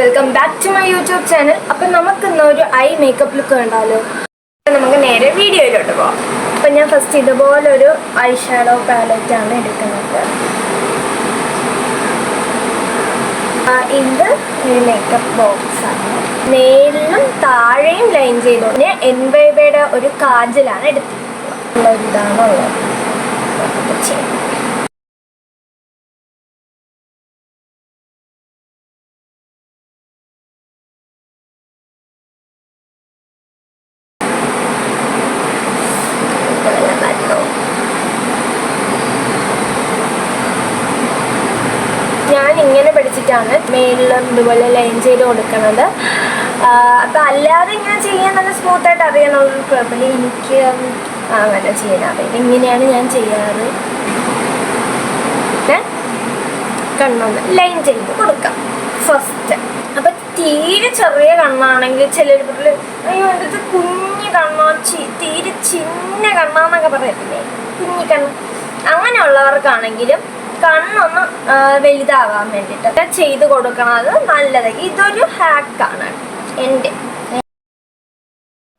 Welcome back to my YouTube channel അപ്പം നമുക്ക് ഇന്ന് ഒരു ഐ മേക്കപ്പ് ലുക്ക് കണ്ടാലോ? നമുക്ക് നേരെ വീഡിയോയിലോട്ട് പോകാം അപ്പം ഞാൻ ഫസ്റ്റ് ഇതുപോലെ ഒരു ഐ ഷാഡോ പാലറ്റ് ആണ് എടുക്കുന്നത്. ഇത് ഒരു മേക്കപ്പ് ആണ്. മേലിലും താഴെയും ലൈൻ ചെയ്തോണ്ട് എൻ ബൈബയുടെ ഒരു കാജലാണ് എടുത്തിട്ടുള്ളത് ഇതാണുള്ളത് നമുക്ക് ചെയ്യാം ഇതെല്ലാം കണ്ടോ ഞാൻ പഠിച്ചിട്ടാണ് മേലിലും ഇതുപോലെ ലൈൻ ചെയ്ത് കൊടുക്കുന്നത് അപ്പം അല്ലാതെ ഇങ്ങനെ ചെയ്യാൻ നല്ല സ്മൂത്തായിട്ട് അറിയാനുള്ള കുഴപ്പമില്ല. എനിക്ക് അങ്ങനെ ചെയ്യാൻ അറിയില്ല ഇങ്ങനെയാണ് ഞാൻ ചെയ്യാറ്? കണ്ണൊന്ന് ലൈൻ ചെയ്ത് കൊടുക്കാം. ഫസ്റ്റ് അപ്പം തീരെ ചെറിയ കണ്ണാണെങ്കിൽ ചിലർ പറയും അയ്യോ എന്റെ കുഞ്ഞു കണ്ണോ തീരെ ചിന്ന കണ്ണാന്നൊക്കെ പറയത്തില്ലേ? കുഞ്ഞി കണ്ണ്. അങ്ങനെയുള്ളവർക്കാണെങ്കിലും കണ്ണൊന്ന് വലുതാവാൻ വേണ്ടിയിട്ട്. ചെയ്ത് കൊടുക്കണത് നല്ലത്. ഇതൊരു ഹാക്കാണ് എന്റെ.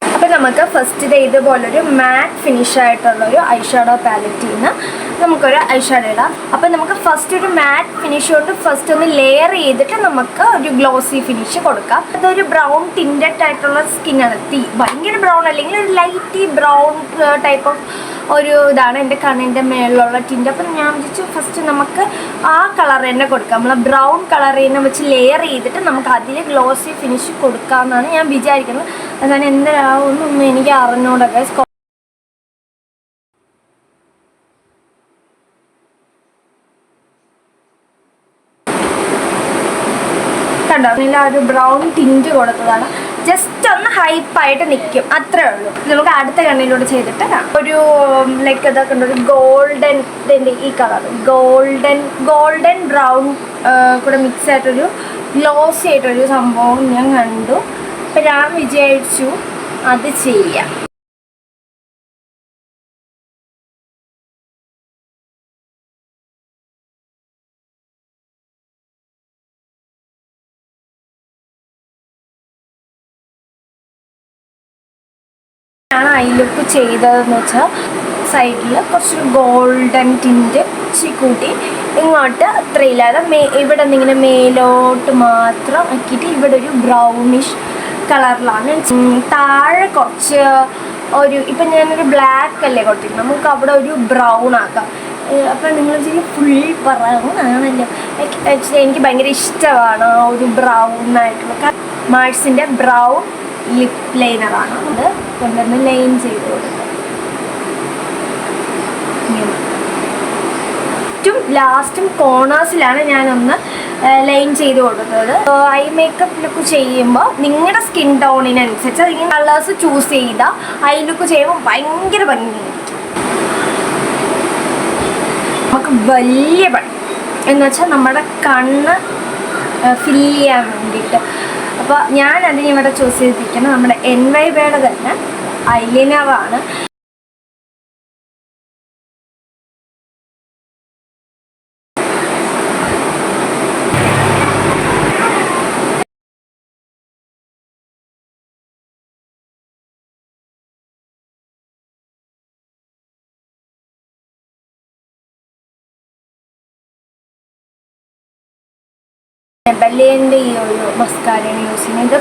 അപ്പം നമുക്ക് ഫസ്റ്റ് ഇത് ഇതുപോലൊരു മാറ്റ് ഫിനിഷ് ആയിട്ടുള്ള ഒരു ഐഷാഡോ പാലറ്റിൽ നിന്ന് നമുക്കൊരു ഐഷാഡോ ഇടാം. അപ്പം നമുക്ക് ഫസ്റ്റ് ഒരു മാറ്റ് ഫിനിഷ് കൊണ്ട് ഫസ്റ്റ് ഒന്ന് ലെയർ ചെയ്തിട്ട് നമുക്ക് ഒരു ഗ്ലോസി ഫിനിഷ് കൊടുക്കാം. അതൊരു ബ്രൗൺ ടിൻഡഡ് ആയിട്ടുള്ള സ്കിന്നാണ് തീ ഭയങ്കര ബ്രൗൺ അല്ലെങ്കിൽ ഒരു ലൈറ്റ് ബ്രൗൺ ടൈപ്പ് ഓഫ് ഒരു ഇതാണ് എന്റെ കണ്ണിന്റെ മേളിലുള്ള ടിന്റ് അപ്പം ഞാൻ വിചാരിച്ചു ഫസ്റ്റ് നമുക്ക് ആ കളർ തന്നെ കൊടുക്കാം. നമ്മൾ ബ്രൗൺ കളർ തന്നെ വെച്ച് ലെയർ ചെയ്തിട്ട് നമുക്ക് അതിൽ ഗ്ലോസി ഫിനിഷ് കൊടുക്കാമെന്നാണ് ഞാൻ വിചാരിക്കുന്നത്. അതാണ് എന്തൊന്നും എനിക്ക് അറിഞ്ഞോടൊക്കെ കണ്ടോ? അതിൽ ആ ഒരു ബ്രൗൺ ടിന്റ് കൊടുത്തതാണ്. ജസ്റ്റ് ഒന്ന് ഹൈപ്പായിട്ട് നിൽക്കും അത്രേ ഉള്ളൂ. നമുക്ക് അടുത്ത കണ്ണിലൂടെ ചെയ്തിട്ട്. ഒരു ലൈക്ക് ഇതൊക്കെ ഉണ്ട് ഒരു ഗോൾഡൻ ഇതിന്റെ ഈ കളർ ഗോൾഡൻ ഗോൾഡൻ ബ്രൗൺ കൂടെ മിക്സ് ആയിട്ടൊരു ഗ്ലോസി ആയിട്ടൊരു സംഭവം ഞാൻ കണ്ടു. അപ്പം ഞാൻ വിചാരിച്ചു അത് ചെയ്യാം. ആണ് ഐ ലുക്ക് ചെയ്തതെന്ന് വെച്ചാൽ സൈഡിൽ കുറച്ചൊരു ഗോൾഡൻ ടിന്റ് കൂട്ടി ഇങ്ങോട്ട് അത്രയില്ലാതെ മേ ഇവിടെ നിന്നിങ്ങനെ മേലോട്ട് മാത്രം ആക്കിയിട്ട് ഇവിടെ ഒരു ബ്രൗണിഷ് കളറിലാണ് താഴെ കുറച്ച് ഒരു ഇപ്പം ഞാനൊരു ബ്ലാക്ക് അല്ലേ കൊടുത്തിരുന്നത് നമുക്ക് അവിടെ ഒരു ബ്രൗൺ ആക്കാം. അപ്പം നിങ്ങൾ ഫുൾ ബ്രൗൺ ആണല്ലോ. എനിക്ക് ഭയങ്കര ഇഷ്ടമാണ് ഒരു ബ്രൗൺ ആയിട്ടുള്ള മാർസിന്റെ ബ്രൗൺ ലിപ് ലൈനറാണ് അത്. കൊണ്ടുവന്ന് ലൈൻ ചെയ്ത് കൊടുക്കുക ലാസ്റ്റും കോണേഴ്സിലാണ് ഞാനൊന്ന് ലൈൻ ചെയ്ത് കൊടുത്തത്. ഐ മേക്കപ്പ് ലുക്ക് ചെയ്യുമ്പോൾ നിങ്ങളുടെ സ്കിൻ ടോണിനനുസരിച്ച് ഈ കളേഴ്സ് ചൂസ് ചെയ്താൽ ഐ ലുക്ക് ചെയ്യുമ്പോൾ ഭയങ്കര ഭംഗിയായിരിക്കും. നമുക്ക് വലിയ പണി എന്ന് വെച്ചാൽ നമ്മുടെ കണ്ണ് ഫില്ല് ചെയ്യാൻ വേണ്ടിയിട്ട്. അപ്പോൾ ഞാൻ അതിന് ഇവിടെ ചൂസ് ചെയ്തിരിക്കുന്നത് നമ്മുടെ എൻ വൈ ബേയുടെ തന്നെ ഐലിനറാണ് ബല്ലേന്റെ ഈ ഒരു മസ്കാരയാണ് യൂസ് ചെയ്യുന്നത്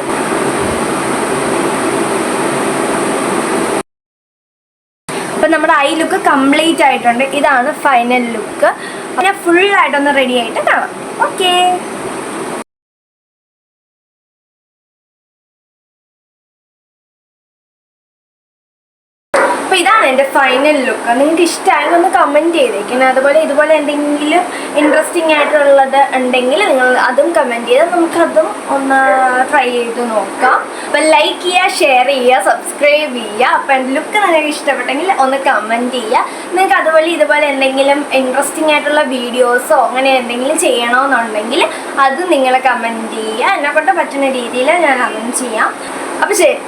അപ്പം നമ്മുടെ ഐ ലുക്ക് കംപ്ലീറ്റ് ആയിട്ടുണ്ട്. ഇതാണ് ഫൈനൽ ലുക്ക് പിന്നെ ഫുൾ ആയിട്ടൊന്ന് റെഡി ആയിട്ട് കാണാം. ഓക്കേ എന്റെ ഫൈനൽ ലുക്ക് നിങ്ങൾക്ക് ഇഷ്ടമായെങ്കിൽ ഒന്ന് കമന്റ് ചെയ്തേക്കണം അതുപോലെ ഇതുപോലെ എന്തെങ്കിലും ഇൻട്രസ്റ്റിംഗ് ആയിട്ടുള്ളത് ഉണ്ടെങ്കിൽ നിങ്ങൾ അതും കമന്റ് ചെയ്ത് നമുക്കതും ഒന്ന് ട്രൈ ചെയ്ത് നോക്കാം. അപ്പം ലൈക്ക് ചെയ്യുക ഷെയർ ചെയ്യുക സബ്സ്ക്രൈബ് ചെയ്യുക. അപ്പം എന്റെ ലുക്ക് നിങ്ങൾക്ക് ഇഷ്ടപ്പെട്ടെങ്കിൽ ഒന്ന് കമന്റ് ചെയ്യുക. നിങ്ങൾക്ക് അതുപോലെ ഇതുപോലെ എന്തെങ്കിലും ഇൻട്രസ്റ്റിംഗ് ആയിട്ടുള്ള വീഡിയോസോ അങ്ങനെ എന്തെങ്കിലും ചെയ്യണമെന്നുണ്ടെങ്കിൽ അത് നിങ്ങൾ കമന്റ് ചെയ്യുക. എന്നെ കൊണ്ട് പറ്റുന്ന രീതിയിൽ ഞാൻ അതും ചെയ്യാം. അപ്പോൾ ശരി.